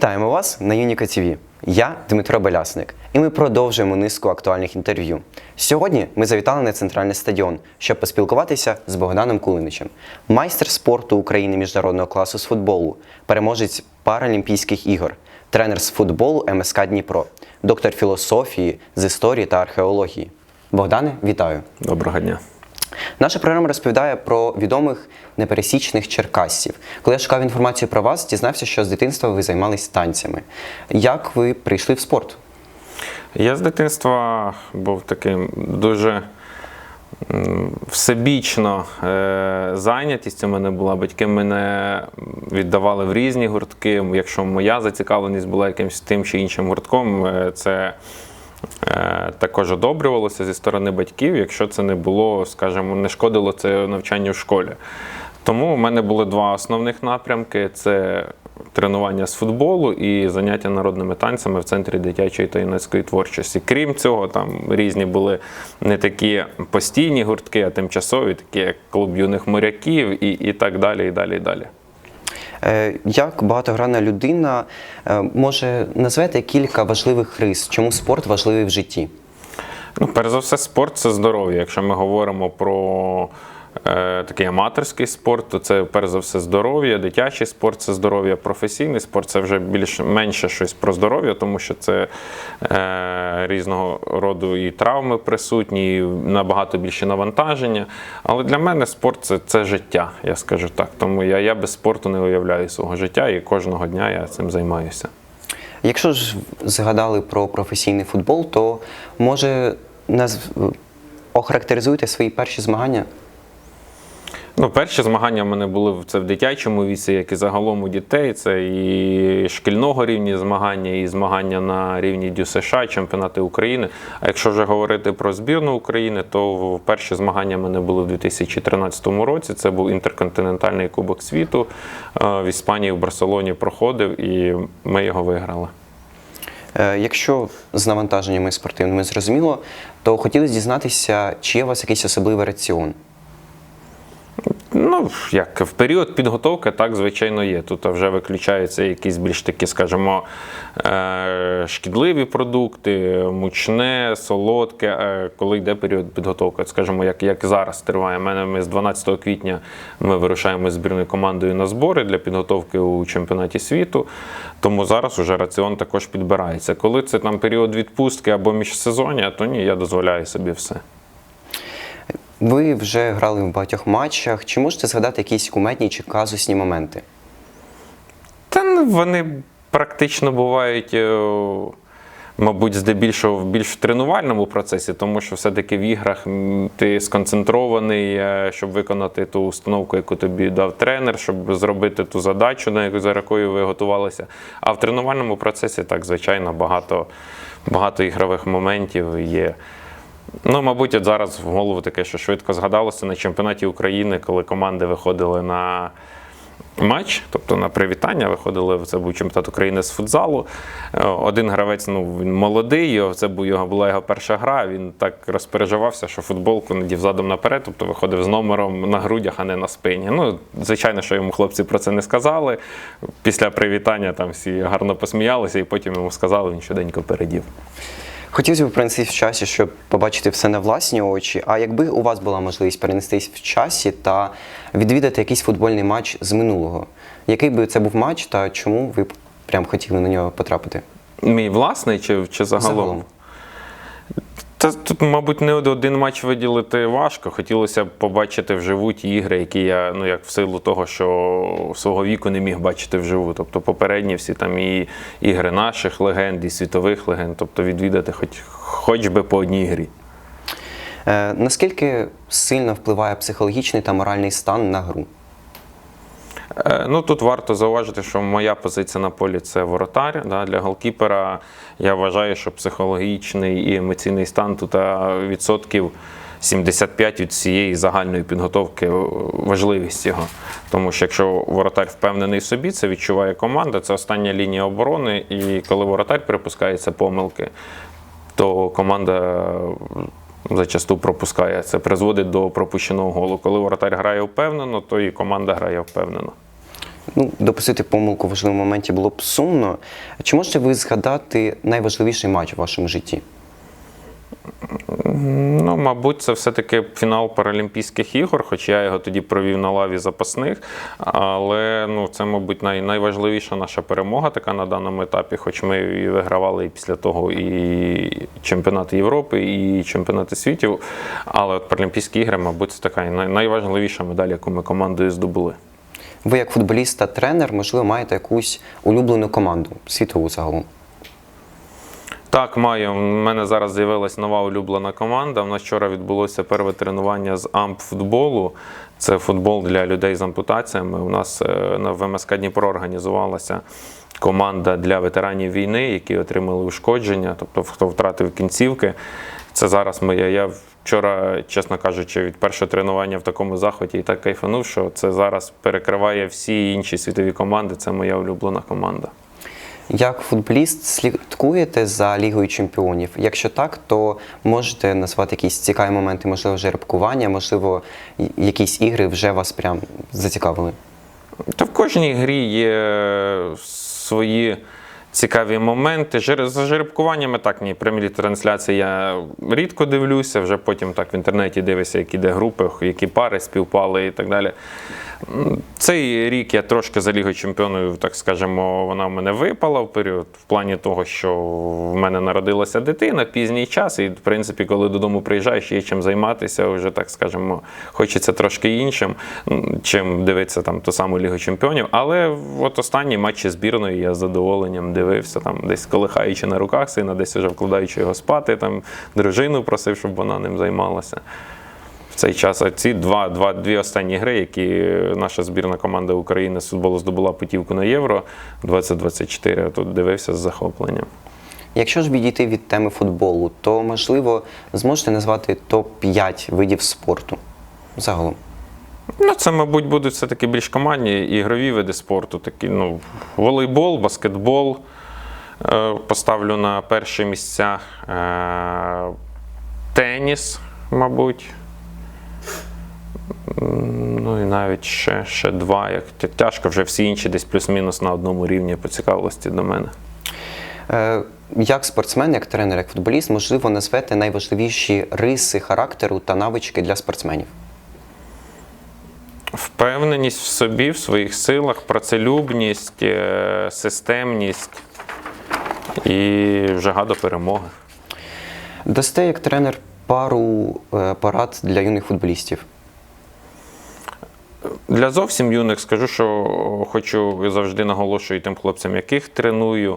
Вітаємо вас на Юніка ТВ. Я Дмитро Белясник, і ми продовжуємо низку актуальних інтерв'ю. Сьогодні ми завітали на центральний стадіон, щоб поспілкуватися з Богданом Кулиничем, майстер спорту України міжнародного класу з футболу, переможець Паралімпійських ігор, тренер з футболу МСК Дніпро, доктор філософії з історії та археології. Богдане, вітаю! Доброго дня. Наша програма розповідає про відомих непересічних черкасців. Коли я шукав інформацію про вас, дізнався, що з дитинства ви займались танцями. Як ви прийшли в спорт? Я з дитинства був таким дуже всебічно е, зайнятість у мене була. Батьки мене віддавали в різні гуртки. Якщо моя зацікавленість була якимось тим чи іншим гуртком, е, це також одобрювалося зі сторони батьків, якщо це не було, скажімо, не шкодило це навчанню в школі. Тому у мене були два основних напрямки: це тренування з футболу і заняття народними танцями в центрі дитячої та юнацької творчості. Крім цього, там різні були не такі постійні гуртки, а тимчасові, такі як клуб юних моряків і, і так далі. І далі, і далі. Е, Як багатогранна людина е, може назвати кілька важливих рис, чому спорт важливий в житті? Ну, перш за все, спорт це здоров'я. Якщо ми говоримо про такий аматорський спорт, то це перш за все здоров'я, дитячий спорт це здоров'я, професійний спорт це вже більш менше щось про здоров'я, тому що це е, різного роду і травми присутні, і набагато більше навантаження. Але для мене спорт це, це життя, я скажу так. Тому я, я без спорту не уявляю свого життя і кожного дня я цим займаюся. Якщо ж згадали про професійний футбол, то може нас охарактеризуйте свої перші змагання? Ну, перші змагання в мене були це в дитячому віці, як і загалом у дітей. Це і шкільного рівня змагання, і змагання на рівні ДЮСШ, чемпіонати України. А якщо вже говорити про збірну України, то перші змагання в мене були в 2013 році. Це був інтерконтинентальний кубок світу. Е, В Іспанії в Барселоні проходив, і ми його виграли. Е, Якщо з навантаженнями спортивними зрозуміло, то хотілося дізнатися, чи є у вас якийсь особливий раціон? Ну, як в період підготовки, так, звичайно, є. Тут вже виключаються якісь більш такі, скажімо, е, шкідливі продукти, мучне, солодке, е, коли йде період підготовки. От, Скажімо, як, як зараз триває. У мене ми з 12 квітня ми вирушаємо з збірною командою на збори для підготовки у чемпіонаті світу. Тому зараз уже раціон також підбирається. Коли це там період відпустки або міжсезоння, то ні, я дозволяю собі все. Ви вже грали в багатьох матчах. Чи можете згадати якісь куметні чи казусні моменти? Та ну, вони практично бувають, е, мабуть, здебільшого в більш тренувальному процесі, тому що все-таки в іграх ти сконцентрований, е, щоб виконати ту установку, яку тобі дав тренер, щоб зробити ту задачу, на яку за якою ви готувалися. А в тренувальному процесі, так, звичайно, багато, багато ігрових моментів є. Ну, мабуть, от зараз в голову таке, що швидко згадалося на чемпіонаті України, коли команди виходили на матч, тобто на привітання, виходили, це був чемпіонат України з футзалу. Е, Один гравець, ну він молодий, це була його перша гра. Він так розпереживався, що футболку надів задом наперед, тобто виходив з номером на грудях, а не на спині. Ну, звичайно, що йому хлопці про це не сказали. Після привітання там всі гарно посміялися, і потім йому сказали, він щоденько передів. Хотілося б перенестись в часі, щоб побачити все на власні очі. А якби у вас була можливість перенестись в часі та відвідати якийсь футбольний матч з минулого, який би це був матч та чому ви б прям хотіли на нього потрапити? Мій власний чи, чи загалом? Загалом. Та тут, мабуть, не один матч виділити важко. Хотілося б побачити вживу ті ігри, які я, ну як в силу того, що свого віку не міг бачити вживу. Тобто попередні всі там і ігри наших легенд, і світових легенд, тобто відвідати хоч, хоч би по одній грі. Е, наскільки сильно впливає психологічний та моральний стан на гру? Е, Ну тут варто зауважити, що моя позиція на полі це воротар. Да, для голкіпера я вважаю, що психологічний і емоційний стан тут відсотків 75 від цієї загальної підготовки е, важливість його. Тому що якщо воротар впевнений в собі, це відчуває команда, це остання лінія оборони, і коли воротар припускається помилки, то команда зачасту пропускає. Це призводить до пропущеного голу. Коли воротар грає впевнено, то і команда грає впевнено. Ну, допустити помилку в важливому моменті було б сумно. Чи можете ви згадати найважливіший матч у вашому житті? Ну, мабуть, це все-таки фінал Паралімпійських ігор, хоч я його тоді провів на лаві запасних. Але ну, це, мабуть, най, найважливіша наша перемога така на даному етапі, хоч ми і вигравали і після того і чемпіонати Європи, і чемпіонати світів. Але от Паралімпійські ігри, мабуть, це така най, найважливіша медаль, яку ми командою здобули. Ви, як футболіст та тренер, можливо, маєте якусь улюблену команду світову загалом. Так, маю. У мене зараз з'явилась нова улюблена команда. У нас вчора відбулося перше тренування з амп-футболу. Це футбол для людей з ампутаціями. У нас е, на ВМСК Дніпро організувалася команда для ветеранів війни, які отримали ушкодження, тобто хто втратив кінцівки. Це зараз моя. Я вчора, чесно кажучи, від першого тренування в такому захваті і так кайфанув, що це зараз перекриває всі інші світові команди. Це моя улюблена команда. Як футболіст слідкуєте за Лігою чемпіонів? Якщо так, то можете назвати якісь цікаві моменти, можливо, жеребкування, можливо, якісь ігри вже вас прям зацікавили. Та в кожній грі є свої цікаві моменти. За жеребкуваннями так, ні, прямі трансляції я рідко дивлюся, вже потім так в інтернеті дивишся, які де групи, які пари співпали і так далі. Цей рік я трошки за Лігою чемпіонів, так скажемо, вона в мене випала в період в плані того, що в мене народилася дитина, пізній час, і в принципі, коли додому приїжджаєш, є чим займатися, вже так скажемо, хочеться трошки іншим, чим дивитися там ту саму Лігу чемпіонів. Але от останні матчі збірної я з задоволенням дивився, там десь колихаючи на руках сина, десь вже вкладаючи його спати, там дружину просив, щоб вона ним займалася в цей час. А ці два, два, дві останні гри, які наша збірна команда України з футболу здобула путівку на Євро 2024, я тут дивився з захопленням. Якщо ж відійти від теми футболу, то можливо зможете назвати топ-5 видів спорту загалом. Ну, це, мабуть, будуть все-таки більш командні ігрові види спорту. Такі, ну, волейбол, баскетбол. Е, Поставлю на перші місця е, теніс, мабуть. Ну і навіть ще, ще два. Як тяжко вже всі інші десь плюс-мінус на одному рівні по цікавості до мене. Е, Як спортсмен, як тренер, як футболіст, можливо, назвете найважливіші риси характеру та навички для спортсменів. Впевненість в собі, в своїх силах, працелюбність, е, системність і жага до перемоги. Дасте як тренер пару е, порад для юних футболістів. Для зовсім юних скажу, що хочу завжди наголошую тим хлопцям, яких треную,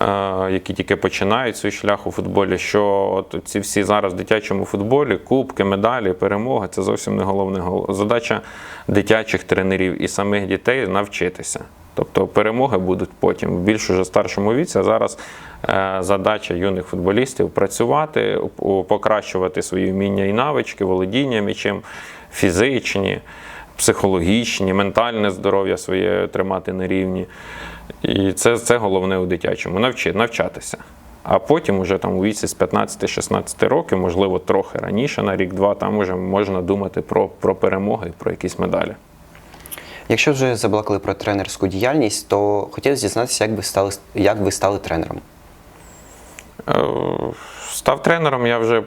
е, які тільки починають свій шлях у футболі, що от ці всі зараз в дитячому футболі, кубки, медалі, перемоги це зовсім не головне. Гол- Задача дитячих тренерів і самих дітей навчитися. Тобто перемоги будуть потім в більш уже старшому віці. А зараз е, задача юних футболістів працювати, покращувати свої вміння і навички, володіння м'ячем, фізичні психологічні, ментальне здоров'я своє тримати на рівні. І це, це головне у дитячому навчи, навчатися. А потім, уже там у віці з 15-16 років, можливо, трохи раніше, на рік-два, там вже можна думати про, про перемоги, про якісь медалі. Якщо вже заблакали про тренерську діяльність, то хотілося дізнатися, як ви стали, як ви стали тренером. Е, Став тренером, я вже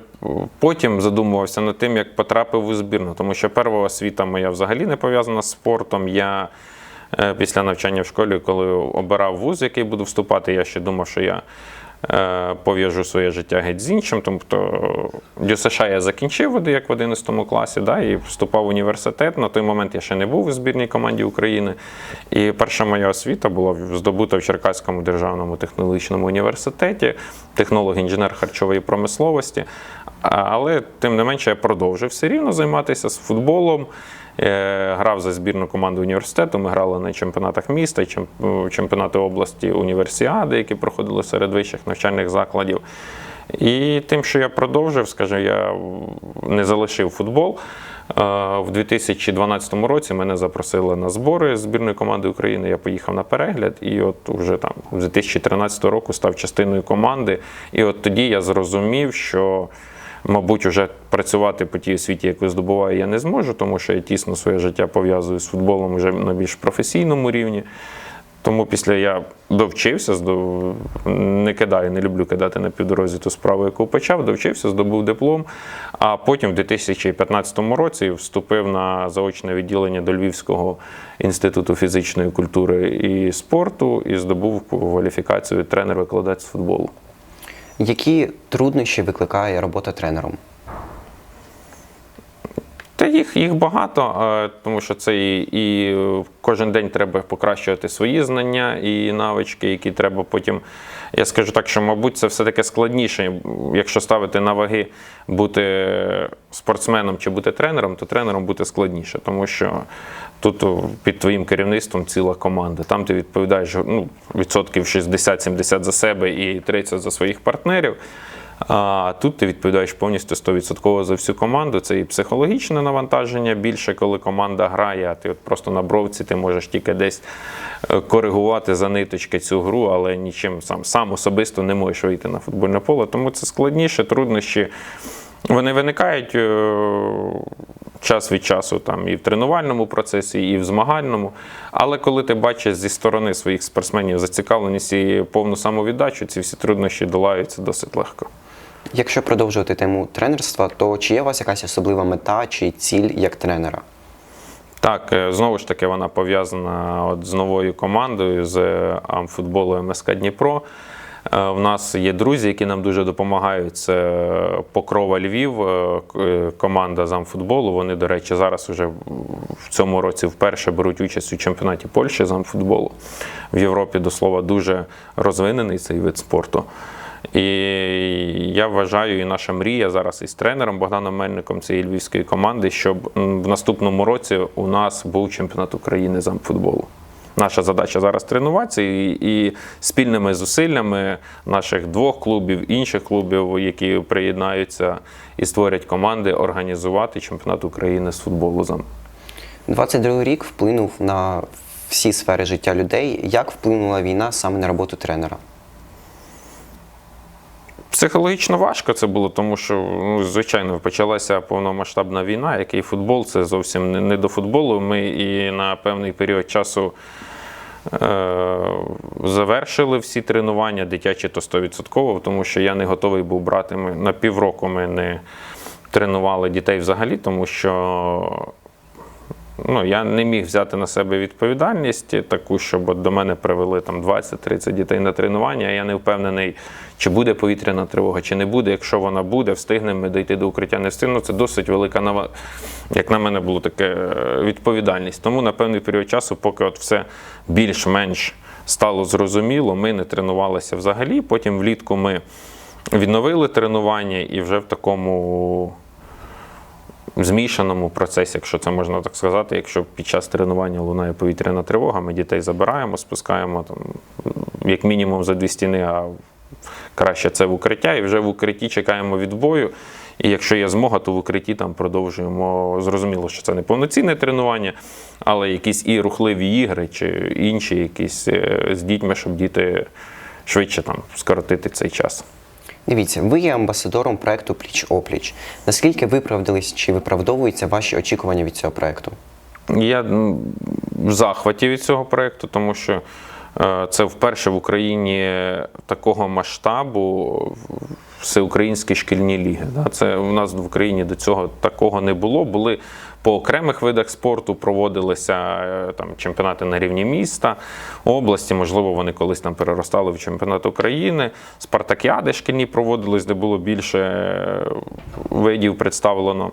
потім задумувався над тим, як потрапив у збірну, тому що перша освіта моя взагалі не пов'язана з спортом. Я е, після навчання в школі, коли обирав вуз, який буду вступати, я ще думав, що я пов'яжу своє життя геть з іншим. Тобто ДЮСШ я закінчив як в 11 класі, да, і вступав в університет. На той момент я ще не був у збірній команді України. І перша моя освіта була здобута в Черкаському державному технологічному університеті, технолог інженер харчової промисловості. Але тим не менше я продовжив все рівно займатися з футболом. Е, Грав за збірну команду університету. Ми грали на чемпіонатах міста, і чемпіонати області універсіади, які проходили серед вищих навчальних закладів. І тим, що я продовжив, скажімо, я не залишив футбол. Е, В 2012 році мене запросили на збори збірної команди України. Я поїхав на перегляд, і от уже там з 2013 року став частиною команди. І от тоді я зрозумів, що Мабуть, вже працювати по тій освіті, яку здобуваю, я не зможу, тому що я тісно своє життя пов'язую з футболом вже на більш професійному рівні. Тому після я довчився, здов... не кидаю, не люблю кидати на півдорозі ту справу, яку почав, довчився, здобув диплом. А потім в 2015 році вступив на заочне відділення до Львівського інституту фізичної культури і спорту і здобув кваліфікацію тренер-викладач футболу. Які труднощі викликає робота тренером? Та їх, їх багато, е, тому що це і, і е, кожен день треба покращувати свої знання і навички, які треба потім. Я скажу так, що, мабуть, це все-таки складніше. Якщо ставити на ваги бути спортсменом чи бути тренером, то тренером бути складніше, тому що тут під твоїм керівництвом ціла команда. Там ти відповідаєш ну, відсотків 60-70 за себе і 30 за своїх партнерів. А тут ти відповідаєш повністю 100% за всю команду. Це і психологічне навантаження більше, коли команда грає, а ти от просто на бровці ти можеш тільки десь е, коригувати за ниточки цю гру, але нічим сам, сам особисто не можеш вийти на футбольне поле. Тому це складніше, труднощі. Вони виникають е, час від часу там і в тренувальному процесі, і в змагальному. Але коли ти бачиш зі сторони своїх спортсменів зацікавленість і повну самовіддачу, ці всі труднощі долаються досить легко. Якщо продовжувати тему тренерства, то чи є у вас якась особлива мета чи ціль як тренера? Так, е, знову ж таки, вона пов'язана от з новою командою з е, Амфутболу МСК Дніпро. Е, В нас є друзі, які нам дуже допомагають. Це Покрова Львів, е, команда з Амфутболу. Вони, до речі, зараз вже в цьому році вперше беруть участь у чемпіонаті Польщі з Амфутболу. В Європі, до слова, дуже розвинений цей вид спорту. І я вважаю, і наша мрія зараз із тренером Богданом Мельником цієї львівської команди, щоб в наступному році у нас був чемпіонат України з амфутболу. Наша задача зараз тренуватися і, і спільними зусиллями наших двох клубів, інших клубів, які приєднаються і створять команди, організувати чемпіонат України з футболу. з ам- 22 рік вплинув на всі сфери життя людей. Як вплинула війна саме на роботу тренера? Психологічно важко це було, тому що, ну, звичайно, почалася повномасштабна війна, який футбол це зовсім не, до футболу. Ми і на певний період часу е, завершили всі тренування, дитячі то 100%, тому що я не готовий був брати. Ми, на півроку ми не тренували дітей взагалі, тому що ну, я не міг взяти на себе відповідальність таку, щоб до мене привели там 20-30 дітей на тренування. Я не впевнений, чи буде повітряна тривога, чи не буде. Якщо вона буде, встигнемо ми дійти до укриття, не встигнемо. Це досить велика нава- як на мене, було таке е, відповідальність. Тому на певний період часу, поки от все більш-менш стало зрозуміло, ми не тренувалися взагалі. Потім влітку ми відновили тренування і вже в такому змішаному процесі, якщо це можна так сказати. Якщо під час тренування лунає повітряна тривога, ми дітей забираємо, спускаємо там, як мінімум за дві стіни, а краще це в укриття, і вже в укритті чекаємо відбою. І якщо є змога, то в укритті там продовжуємо. Зрозуміло, що це не повноцінне тренування, але якісь і рухливі ігри, чи інші якісь е, з дітьми, щоб діти швидше там скоротити цей час. Дивіться, ви є амбасадором проекту Пліч опліч. Наскільки виправдались чи виправдовуються ваші очікування від цього проекту? Я в захваті від цього проєкту, тому що е, це вперше в Україні такого масштабу всеукраїнські шкільні ліги. Це у нас в Україні до цього такого не було. Були по окремих видах спорту проводилися е, там чемпіонати на рівні міста, області. Можливо, вони колись там переростали в чемпіонат України. Спартакіади шкільні проводились, де було більше е, видів представлено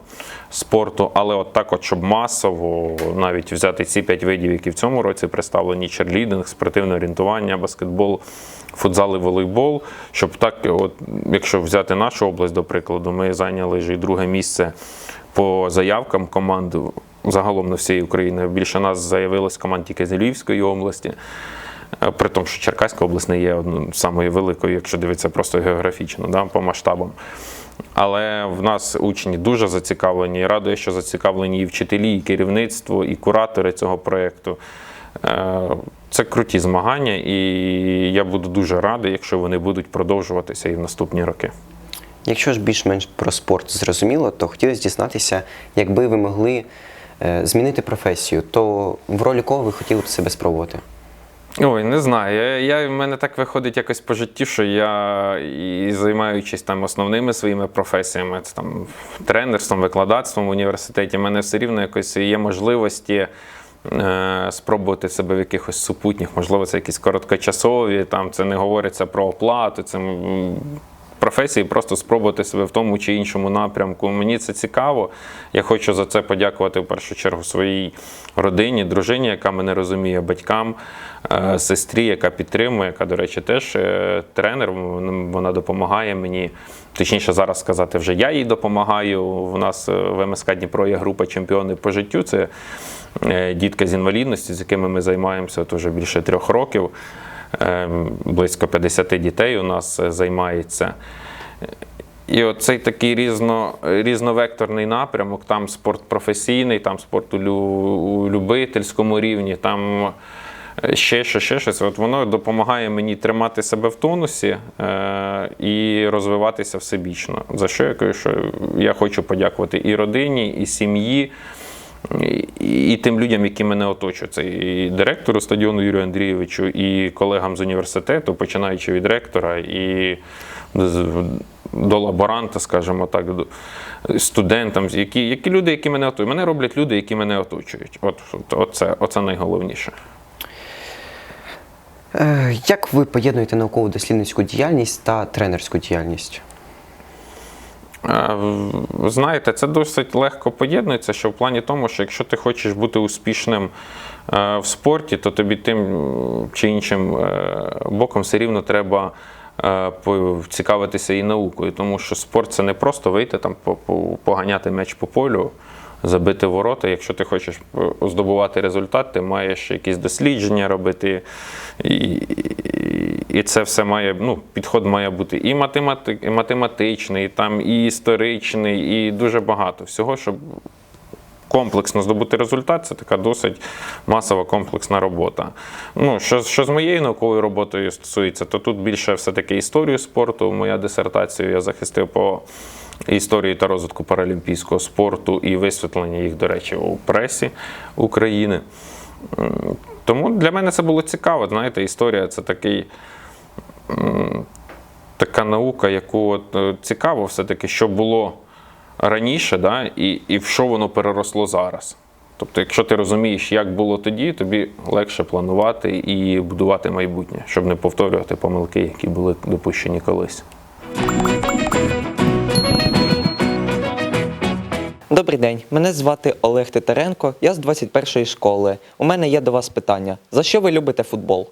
спорту. Але от так, от, щоб масово навіть взяти ці п'ять видів, які в цьому році представлені: черлідинг, спортивне орієнтування, баскетбол, футзал і волейбол. Щоб так, от, якщо взяти нашу область, до прикладу, ми зайняли вже й друге місце по заявкам команд загалом на всієї України. Більше нас заявилось команд тільки з Львівської області. Е, При тому, що Черкаська область не є самою великою, якщо дивитися просто географічно, да, по масштабам. Але в нас учні дуже зацікавлені. І радує, що зацікавлені і вчителі, і керівництво, і куратори цього проєкту. Е, Це круті змагання, і я буду дуже радий, якщо вони будуть продовжуватися і в наступні роки. Якщо ж більш-менш про спорт зрозуміло, то хотілося дізнатися, якби ви могли е, змінити професію, то в ролі кого ви хотіли б себе спробувати? Ой, не знаю. Я, я, в мене так виходить якось по житті, що я і займаючись там основними своїми професіями, це там тренерством, викладацтвом в університеті, в мене все рівно якось є можливості е, спробувати себе в якихось супутніх, можливо, це якісь короткочасові, там це не говориться про оплату, це професії, просто спробувати себе в тому чи іншому напрямку. Мені це цікаво. Я хочу за це подякувати в першу чергу своїй родині, дружині, яка мене розуміє, батькам, е, сестрі, яка підтримує, яка, до речі, теж е, тренер. Вона допомагає мені. Точніше, зараз сказати, вже я їй допомагаю. У нас е, в МСК Дніпро є група чемпіони по життю. Це дітка з інвалідності, з якими ми займаємося уже більше трьох років. Е, Близько 50 дітей у нас е, займається. І оцей такий різно, різновекторний напрямок, там спорт професійний, там спорт у, у любительському рівні, там е, ще щось, ще щось. От воно допомагає мені тримати себе в тонусі е, і розвиватися всебічно. За що я кажу, що я хочу подякувати і родині, і сім'ї. І, тим людям, які мене оточують, це і директору стадіону Юрію Андрійовичу, і колегам з університету, починаючи від ректора, і до лаборанта, скажімо так, студентам, які, які люди, які мене оточують. Мене роблять люди, які мене оточують. От, от, оце, оце найголовніше. Е, Як ви поєднуєте науково-дослідницьку діяльність та тренерську діяльність? Е, Знаєте, це досить легко поєднується, що в плані тому, що якщо ти хочеш бути успішним е, в спорті, то тобі тим чи іншим е, боком все рівно треба цікавитися і наукою, тому що спорт це не просто вийти там по- по- поганяти м'яч по полю. Забити ворота. Якщо ти хочеш здобувати результат, ти маєш якісь дослідження робити, і, і, і це все має, ну, підход має бути і, математи, і математичний, там, і історичний, і дуже багато всього, щоб комплексно здобути результат, це така досить масова комплексна робота. Ну, що, що з моєю науковою роботою стосується, то тут більше все-таки історію спорту. Моя дисертацію я захистив по історії та розвитку паралімпійського спорту і висвітлення їх, до речі, у пресі України. Тому для мене це було цікаво. Знаєте, історія це такий така наука, яку от, е, цікаво все-таки, що було раніше, да, і, і в що воно переросло зараз. Тобто, якщо ти розумієш, як було тоді, тобі легше планувати і будувати майбутнє, щоб не повторювати помилки, які були допущені колись. Добрий день, мене звати Олег Титаренко, я з 21-ї школи. У мене є до вас питання. За що ви любите футбол?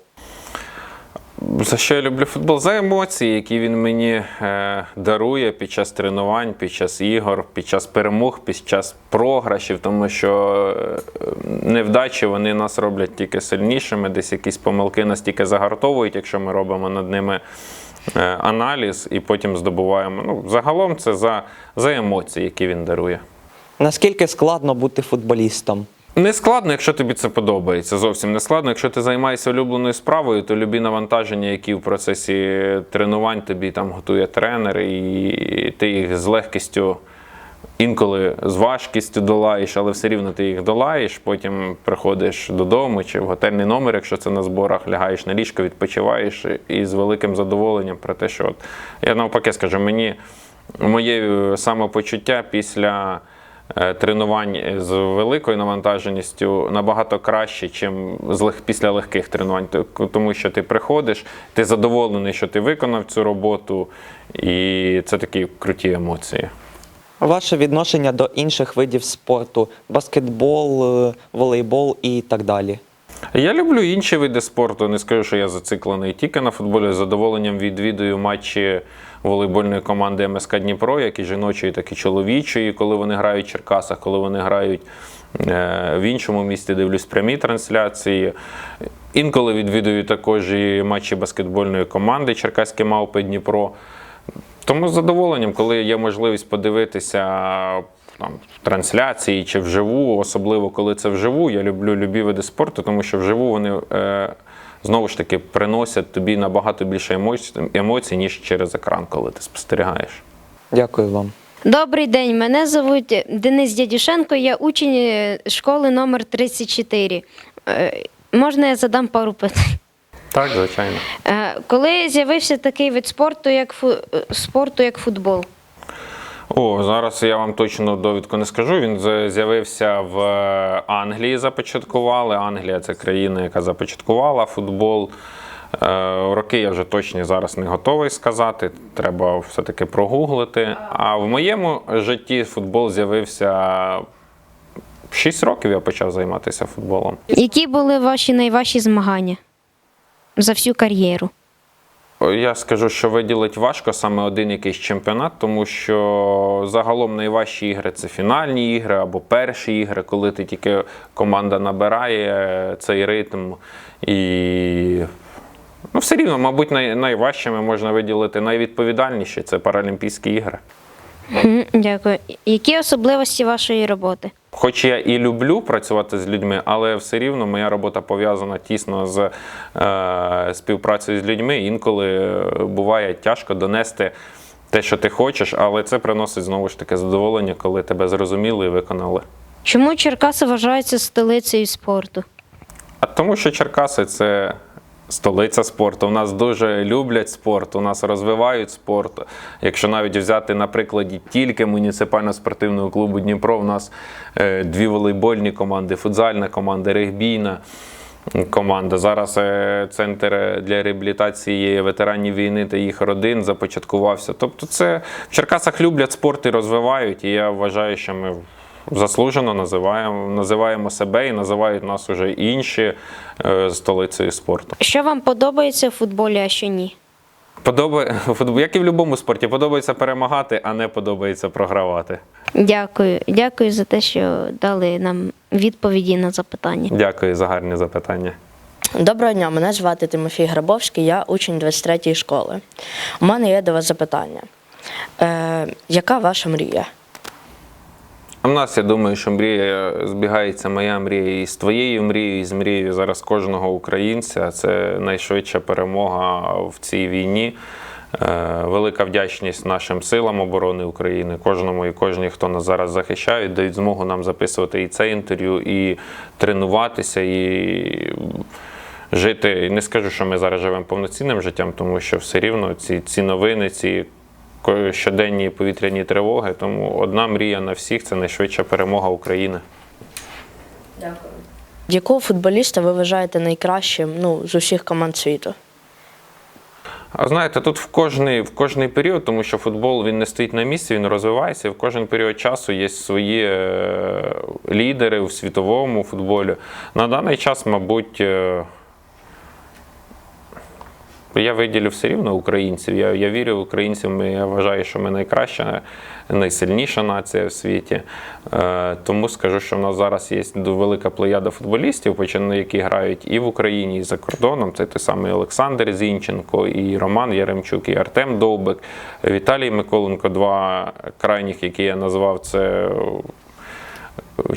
За що я люблю футбол? За емоції, які він мені е, дарує під час тренувань, під час ігор, під час перемог, під час програшів, тому що е, невдачі вони нас роблять тільки сильнішими, десь якісь помилки нас тільки загартовують, якщо ми робимо над ними е, аналіз і потім здобуваємо. Ну, загалом це за, за емоції, які він дарує. Наскільки складно бути футболістом? Не складно, якщо тобі це подобається. Зовсім не складно. Якщо ти займаєшся улюбленою справою, то любі навантаження, які в процесі тренувань тобі там готує тренер, і ти їх з легкістю, інколи з важкістю долаєш, але все рівно ти їх долаєш. Потім приходиш додому чи в готельний номер, якщо це на зборах, лягаєш на ліжко, відпочиваєш і з великим задоволенням про те, що от я навпаки скажу, мені моє самопочуття після тренувань з великою навантаженістю набагато краще, ніж з після легких тренувань. Тому що ти приходиш, ти задоволений, що ти виконав цю роботу, і це такі круті емоції. Ваше відношення до інших видів спорту баскетбол, е, волейбол і так далі. Я люблю інші види спорту. Не скажу, що я зациклений тільки на футболі. З задоволенням відвідую матчі волейбольної команди МСК Дніпро, як і жіночої, так і чоловічої, коли вони грають в Черкасах, коли вони грають е, в іншому місті, дивлюсь прямі трансляції. Інколи відвідую також і матчі баскетбольної команди Черкаські мавпи Дніпро. Тому з задоволенням, коли є можливість подивитися там, в трансляції чи вживу, особливо коли це вживу, я люблю любі види спорту, тому що вживу вони е, знову ж таки приносять тобі набагато більше емоцій, емоцій, ніж через екран, коли ти спостерігаєш. Дякую вам. Добрий день, мене звуть Денис Дядюшенко, я учень е, школи номер 34. Е, Можна я задам пару питань? Так, звичайно. Е, Коли з'явився такий вид спорту, як фу... спорту, як футбол? О, зараз я вам точно довідку не скажу. Він з'явився в е, Англії. Започаткували. Англія це країна, яка започаткувала футбол. Е, Роки я вже точно зараз не готовий сказати. Треба все-таки прогуглити. А в моєму житті футбол з'явився. 6 років я почав займатися футболом. Які були ваші найважчі змагання за всю кар'єру? Я скажу, що виділити важко саме один якийсь чемпіонат, тому що загалом найважчі ігри це фінальні ігри або перші ігри, коли ти тільки команда набирає цей ритм. І ну, все рівно, мабуть, най- найважчими можна виділити найвідповідальніші це Паралімпійські ігри. Дякую. Які особливості вашої роботи? Хоч я і люблю працювати з людьми, але все рівно моя робота пов'язана тісно з е, співпрацею з людьми. Інколи е, буває тяжко донести те, що ти хочеш, але це приносить знову ж таки задоволення, коли тебе зрозуміли і виконали. Чому Черкаси вважаються столицею спорту? А тому, що Черкаси це столиця спорту. У нас дуже люблять спорт, у нас розвивають спорт. Якщо навіть взяти на прикладі тільки муніципально-спортивного клубу Дніпро, у нас е, дві волейбольні команди, футзальна команда, регбійна. Команда зараз е, центр для реабілітації ветеранів війни та їх родин започаткувався. Тобто, це в Черкасах люблять спорт і розвивають. І я вважаю, що ми заслужено називаємо, називаємо себе і називають нас уже інші е, столицею спорту. Що вам подобається в футболі, а що ні? Подобає як і в будь-якому спорті, подобається перемагати, а не подобається програвати. Дякую. Дякую за те, що дали нам відповіді на запитання. Дякую за гарні запитання. Доброго дня, мене звати Тимофій Грабовський, я учень 23-ї школи. У мене є до вас запитання. Е, яка ваша мрія? У нас, я думаю, що мрія збігається моя мрія і з твоєю мрією, і з мрією зараз кожного українця. Це найшвидша перемога в цій війні. Е, Велика вдячність нашим силам оборони України, кожному і кожній, хто нас зараз захищає, дають змогу нам записувати і це інтерв'ю, і тренуватися, і жити. Не скажу, що ми зараз живемо повноцінним життям, тому що все рівно ці, ці новини, ці щоденні повітряні тривоги. Тому одна мрія на всіх це найшвидша перемога України. Якого футболіста ви вважаєте найкращим ну, з усіх команд світу? А знаєте, тут в кожний, в кожний період, тому що футбол він не стоїть на місці, він розвивається. І в кожен період часу є свої е, лідери у світовому футболі. На даний час, мабуть, е, я виділю все рівно українців. Я, я вірю. Ми, я вважаю, що ми найкраща, найсильніша нація в світі. Е, тому скажу, що в нас зараз є велика плеяда футболістів, починно, які грають і в Україні, і за кордоном. Це той самий Олександр Зінченко, і Роман Яремчук, і Артем Довбик, Віталій Миколенко, два крайніх, які я назвав, це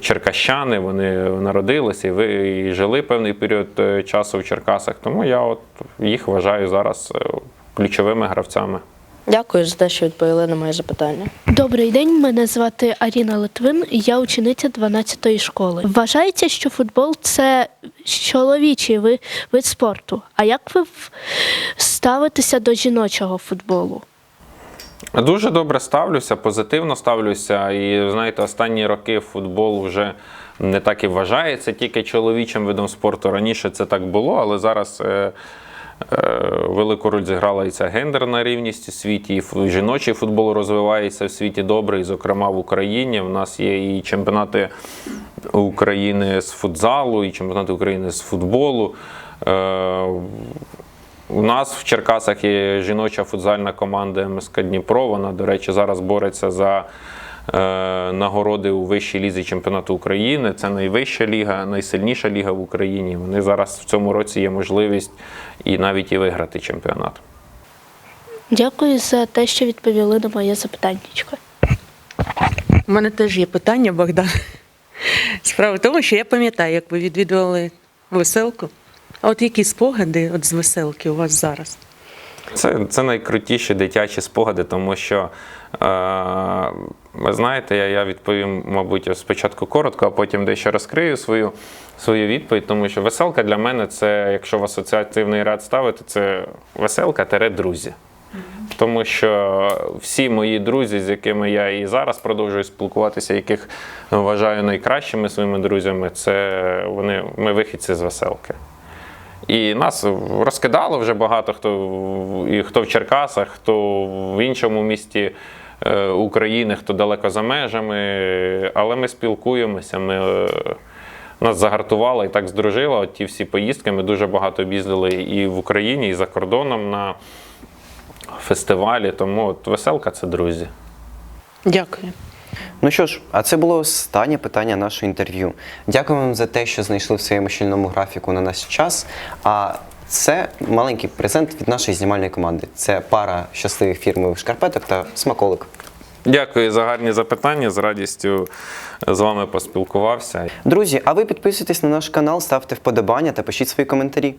черкащани, вони народилися і ви і жили певний період е, часу в Черкасах. Тому я от їх вважаю зараз е, ключовими гравцями. Дякую за те, що відповіли на моє запитання. Добрий день, мене звати Аріна Литвин, і я учениця 12-ї школи. Вважається, що футбол це чоловічий ви- вид спорту. А як ви ставитеся до жіночого футболу? Дуже добре ставлюся, позитивно ставлюся. І знаєте, останні роки футбол вже не так і вважається тільки чоловічим видом спорту. Раніше це так було, але зараз. е, е, Велику роль зіграла і ця гендерна рівність у світі, і жіночий футбол розвивається в світі добре, і, зокрема в Україні. У нас є і чемпіонати України з футзалу, і чемпіонати України з футболу. У нас в Черкасах є жіноча футзальна команда МСК Дніпро. Вона, до речі, зараз бореться за е, нагороди у вищій лізі чемпіонату України. Це найвища ліга, найсильніша ліга в Україні. Вони зараз в цьому році є можливість і навіть і виграти чемпіонат. Дякую за те, що відповіли на моє запитання. У мене теж є питання, Богдан. Справа в тому, що я пам'ятаю, як ви відвідували веселку. А от які спогади от з веселки у вас зараз? Це, це найкрутіші дитячі спогади, тому що, е, ви знаєте, я, я відповім, мабуть, спочатку коротко, а потім дещо розкрию свою, свою відповідь, тому що веселка для мене це, якщо в асоціативний ряд ставити, це веселка тере друзі. Тому що всі мої друзі, з якими я і зараз продовжую спілкуватися, яких вважаю найкращими своїми друзями, це вони ми вихідці з веселки. І нас розкидало вже багато хто і хто в Черкасах, хто в іншому місті е, України, хто далеко за межами. Але ми спілкуємося. Ми, е, нас загартувало і так здружило. От ті всі поїздки. Ми дуже багато об'їздили і в Україні, і за кордоном на фестивалі. Тому от веселка це друзі. Дякую. Ну що ж, а це було останнє питання нашого інтерв'ю. Дякую вам за те, що знайшли в своєму щільному графіку на наш час. А це маленький презент від нашої знімальної команди. Це пара щасливих фірмових шкарпеток та смаколик. Дякую за гарні запитання. З радістю з вами поспілкувався. Друзі, а ви підписуйтесь на наш канал, ставте вподобання та пишіть свої коментарі.